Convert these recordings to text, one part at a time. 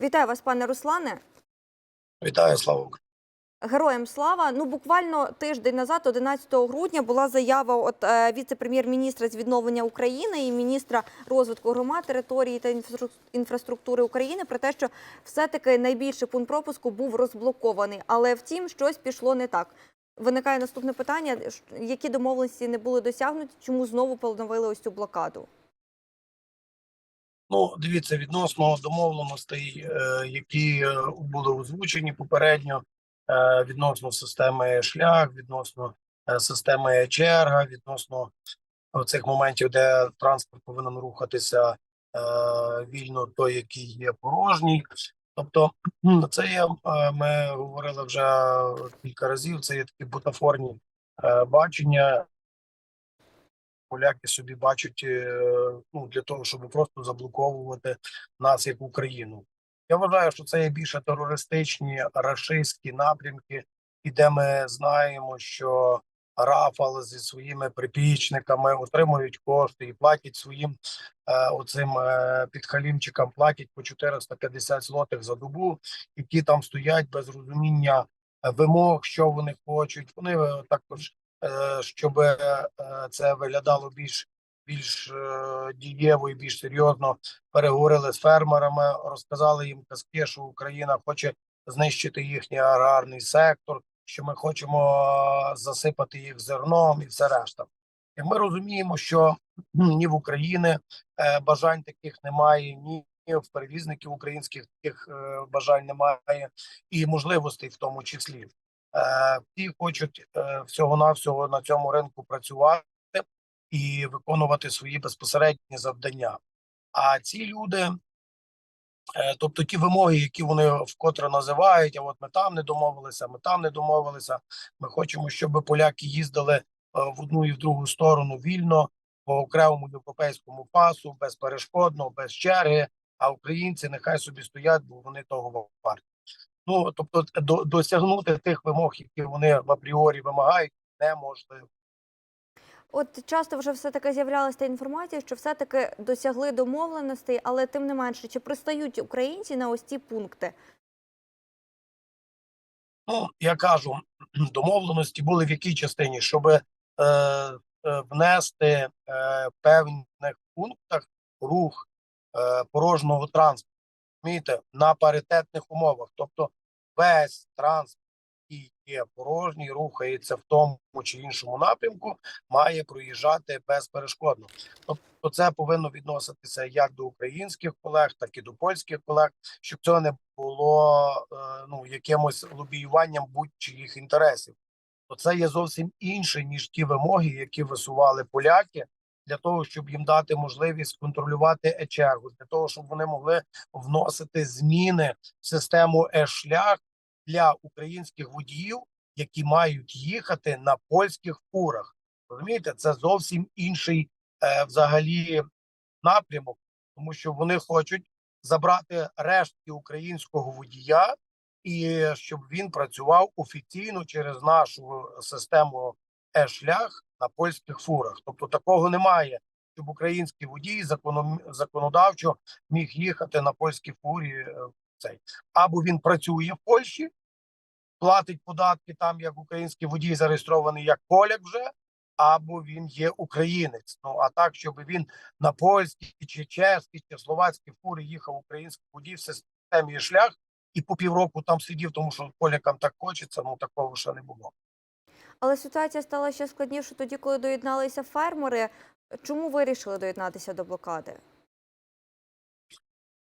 Вітаю вас, пане Руслане. Вітаю, слава Україні. Героям слава. Ну буквально тиждень назад, 11 грудня, була заява от е, віце-прем'єр-міністра з відновлення України і міністра розвитку громад, території та інфраструктури України про те, що все-таки найбільший пункт пропуску був розблокований. Але втім, щось пішло не так. Виникає наступне питання: які домовленості не були досягнуті, чому знову поновили ось цю блокаду? Ну, дивіться, відносно домовленостей, е, які е, були озвучені попередньо, е, відносно системи шлях, відносно системи черга, відносно цих моментів, де транспорт повинен рухатися вільно, той, який є порожній. Тобто, це є, ми говорили вже кілька разів. Це є такі бутафорні бачення. Поляки собі бачать е, ну для того, щоб просто заблоковувати нас як Україну. Я вважаю, що це є більше терористичні рашистські напрямки, і де ми знаємо, що Рафал зі своїми припічниками отримують кошти і платять своїм е, оцим е, підхалімчикам платять по 450 злотих за добу, які там стоять без розуміння е, вимог, що вони хочуть. Вони е, також щоб е, це виглядало більш більш е, дієво і більш серйозно переговорили з фермерами, розказали їм казки, що Україна хоче знищити їхній аграрний сектор, що ми хочемо е, засипати їх зерном і все решта. І ми розуміємо, що ні в Україні е, бажань таких немає, ні в перевізників українських таких е, бажань немає, і можливостей в тому числі. Е, Ті хочуть е, всього-навсього на цьому ринку працювати і виконувати свої безпосередні завдання. А ці люди, е, тобто ті вимоги, які вони вкотре називають, а от ми там не домовилися, ми там не домовилися. Ми хочемо, щоб поляки їздили в одну і в другу сторону вільно по окремому європейському пасу, безперешкодно, без черги. А українці нехай собі стоять, бо вони того варті. Ну тобто, до, досягнути тих вимог, які вони в апріорі вимагають, неможливо. От часто вже все таки з'являлася та інформація, що все таки досягли домовленостей, але тим не менше, чи пристають українці на ось ці пункти? Ну я кажу, домовленості були в якій частині, щоб е, е, внести е, в певних пунктах рух е, порожнього транспорту, розумієте, на паритетних умовах. Тобто весь транспорт, який є порожній, рухається в тому чи іншому напрямку, має проїжджати безперешкодно. Тобто, це повинно відноситися як до українських колег, так і до польських колег, щоб цього не було е, ну якимось лобіюванням будь-чиїх інтересів. То це є зовсім інше ніж ті вимоги, які висували поляки. Для того щоб їм дати можливість контролювати е-чергу, для того щоб вони могли вносити зміни в систему е-шлях для українських водіїв, які мають їхати на польських фурах. Розумієте, це зовсім інший е, взагалі напрямок, тому що вони хочуть забрати рештки українського водія, і щоб він працював офіційно через нашу систему е-шлях на польських фурах. Тобто такого немає, щоб український водій законодавчо міг їхати на польській фурі. е, Цей або він працює в Польщі, платить податки там, як український водій зареєстрований як поляк вже, або він є українець. Ну а так, щоб він на польській чи чеській чи словацькій фурі їхав український водій в системі шлях і по півроку там сидів, тому що полякам так хочеться. Ну такого ще не було. Але ситуація стала ще складніше тоді, коли доєдналися фермери. Чому вирішили доєднатися до блокади?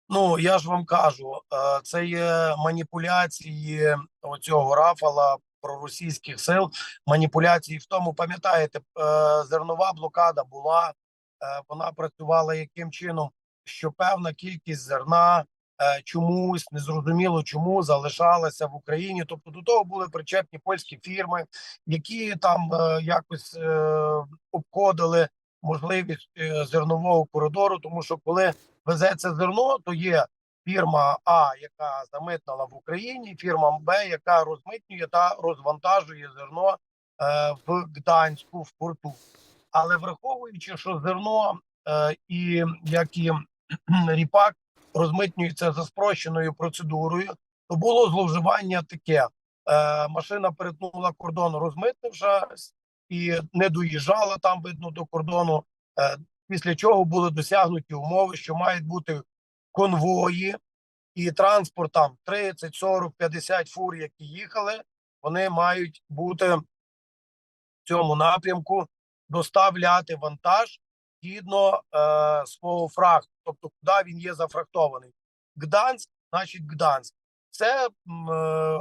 Ну я ж вам кажу, е, це є маніпуляції оцього Рафала проросійських сил. Маніпуляції в тому, пам'ятаєте, е, зернова блокада була. е, Вона працювала яким чином, що певна кількість зерна чомусь незрозуміло чому залишалася в Україні. Тобто до того були причетні польські фірми, які там е, якось е, обходили можливість е, зернового коридору, тому що коли везеться зерно, то є фірма А, яка замитнала в Україні, фірма Б, яка розмитнює та розвантажує зерно е, в Гданську в порту. Але враховуючи, що зерно е, і як і ріпак розмитнюється за спрощеною процедурою, то було зловживання таке: е, машина перетнула кордон, розмитнившись, і не доїжджала там, видно, до кордону. Е, після чого були досягнуті умови, що мають бути конвої і транспорт там 30, 40, 50 фур, які їхали, вони мають бути в цьому напрямку доставляти вантаж згідно е, свого фрахту, тобто куди він є зафрахтований. Гданськ, значить Гданськ. Це е,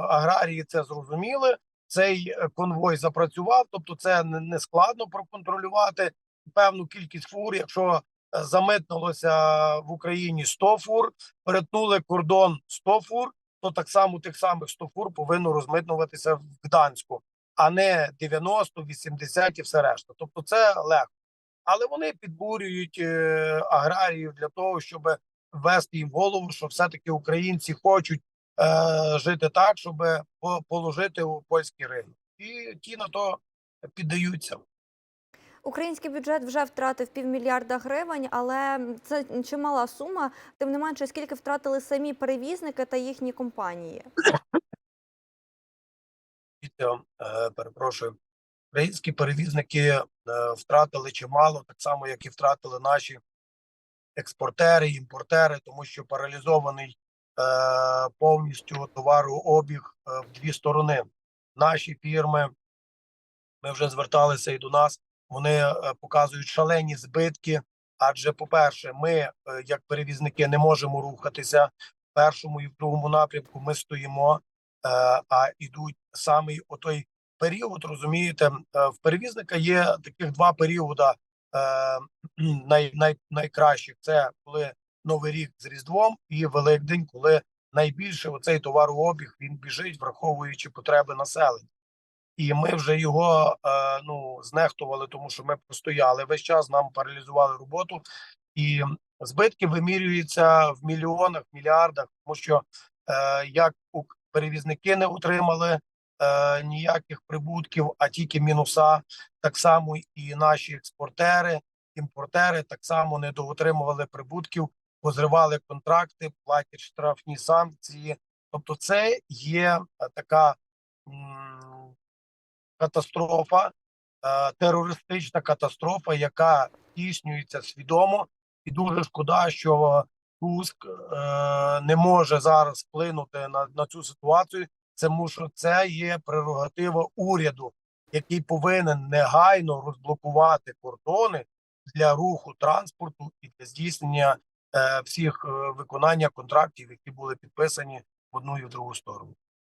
аграрії це зрозуміли. Цей е, конвой запрацював, тобто це не, складно проконтролювати певну кількість фур. Якщо е, замитнулося в Україні 100 фур, перетнули кордон 100 фур, то так само тих самих 100 фур повинно розмитнувати в Гданську, а не 90, 80 і все решта. Тобто це легко. Але вони підбурюють е, аграріїв для того, щоб ввести їм в голову, що все-таки українці хочуть е, жити так, щоб положити у польський ринок. І ті на то піддаються. Український бюджет вже втратив півмільярда гривень, але це чимала сума. Тим не менше, скільки втратили самі перевізники та їхні компанії. Е, перепрошую, українські перевізники е, втратили чимало, так само як і втратили наші експортери, імпортери, тому що паралізований е, повністю товарообіг е, в дві сторони. Наші фірми, ми вже зверталися і до нас. Вони показують шалені збитки. Адже, по-перше, ми, як перевізники, не можемо рухатися в першому і в другому напрямку. Ми стоїмо, а ідуть саме отой період. Розумієте, е, в перевізника є таких два періоди е, най, най, найкращих. Це коли Новий рік з Різдвом і Великдень, коли найбільше оцей товарообіг він біжить, враховуючи потреби населення. І ми вже його е, ну знехтували, тому що ми простояли весь час. Нам паралізували роботу, і збитки вимірюються в мільйонах, мільярдах, тому що е, як перевізники не отримали е, ніяких прибутків, а тільки мінуса. Так само і наші експортери, імпортери так само не доотримували прибутків, позривали контракти, платять штрафні санкції. Тобто, це є е, така. м, катастрофа, е, терористична катастрофа, яка здійснюється свідомо, і дуже шкода, що Туск е, не може зараз вплинути на, на цю ситуацію. Тому що це є прерогатива уряду, який повинен негайно розблокувати кордони для руху транспорту і для здійснення е, всіх е, виконання контрактів, які були підписані в одну і в другу сторону.